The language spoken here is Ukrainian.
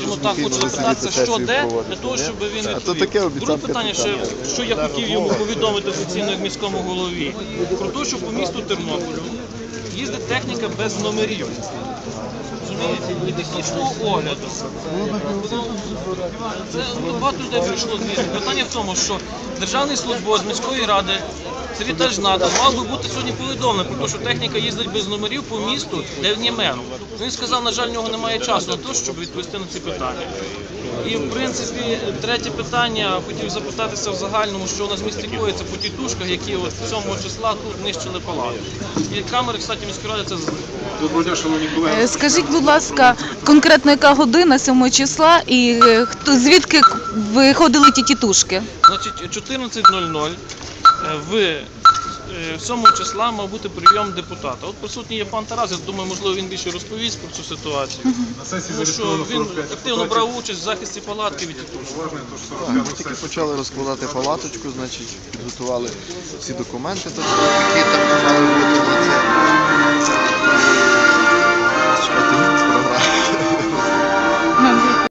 Йому так хочеться питатися, що де, для того, щоб він відповів. Друге питання, що я хотів йому повідомити офіційно як міському голові, про те, що по місту Тернополю їздить техніка без номерів. І технічного огляду. Це ну, багато людей прийшло звідси. Питання в тому, що державний службовець міської ради Надал мав би бути сьогодні повідомлений про те, що техніка їздить без номерів по місту, де він є. Він сказав, на жаль, в нього немає часу на те, щоб відповісти на ці питання. І в принципі, третє питання хотів запитатися в загальному, що у нас в місті коїться по тітушках, які от 7 числа тут нищили палатку. І камери, кстати, міської ради це з- Доброго дня, шановні колеги. Е, Скажіть, будь ласка, конкретно яка година 7 числа і е, хто звідки виходили ті тітушки? Значить, 14.00 е, в е, 7 числа мав бути прийом депутата. От присутній є пан Тарас, я думаю, можливо, він більше розповість про цю ситуацію. На сесії Тому що він активно брав участь в захисті палатки від 45 Ми тільки почали розкладати палаточку, значить, підготували всі документи, тобто, які там мали бути.